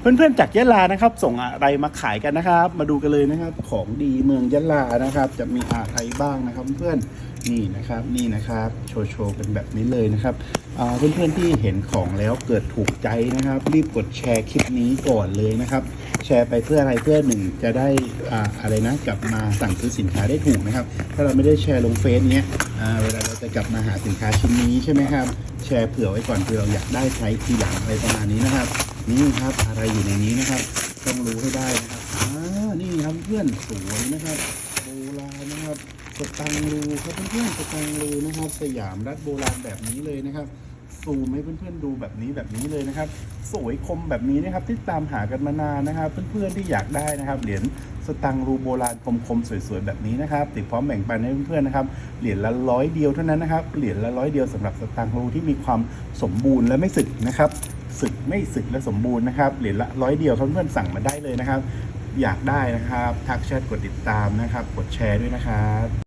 เพื่อนๆจากยะลานะครับ ส่งอะไรมาขายกันนะครับ มาดูกันเลยนะครับ ของดีเมืองยะลานะครับ จะมีอะไรบ้างนะครับ เพื่อนนี่นะครับนี่นะครับโชว์โชว์กันแบบนี้เลยนะครับเพื่อนๆที่เห็นของแล้วเกิดถูกใจนะครับ รีบกดแชร์คลิปนี้ก่อนเลยนะครับ แชร์ไปเพื่ออะไรเพื่อหนึ่งจะได้อ่าอะไรนะกลับมาสั่งซื้อสินค้าได้ถูกนะครับ ถ้าเราไม่ได้แชร์ลงเฟซเนี้ยเวลาเราจะกลับมาหาสินค้าชิ้นนี้ใช่ไหมครับ แชร์เผื่อไว้ก่อนเผื่อเราอยากได้ใช้ทีหลังอะไรประมาณนี้นะครับ นี่ครับอะไรอยู่ในนี้นะครับ ต้องรู้ให้ได้นะครับอ่านี่ครับเพื่อนสวยนะครับโบราณนะครับสตังรูครับเพื่อนๆสตังรูนะครับ สยามรัฐโบราณแบบนี้เลยนะครับซูมให้เพื่อนๆดูแบบนี้แบบนี้เลยนะครับ สวยคมแบบนี้นะครับที่ตามหากันมานานนะครับ เพื่อนๆที่อยากได้นะครับ เหรียญสตังรูโบราณคมๆสวยๆแบบนี้นะครับ ติดพร้อมแบ่งปันให้เพื่อนๆนะครับเหรียญละร้อยเดียวเท่านั้นนะครับเหรียญละร้อยเดียวสำหรับสตังรูที่มีความสมบูรณ์และไม่สึกนะครับ สึกไม่สึกและสมบูรณ์นะครับเหรียญละร้อยเดียวเพื่อนๆสั่งมาได้เลยนะครับ อยากได้นะครับทักแชทกดติดตามนะครับ กดแชร์ด้วยนะครับ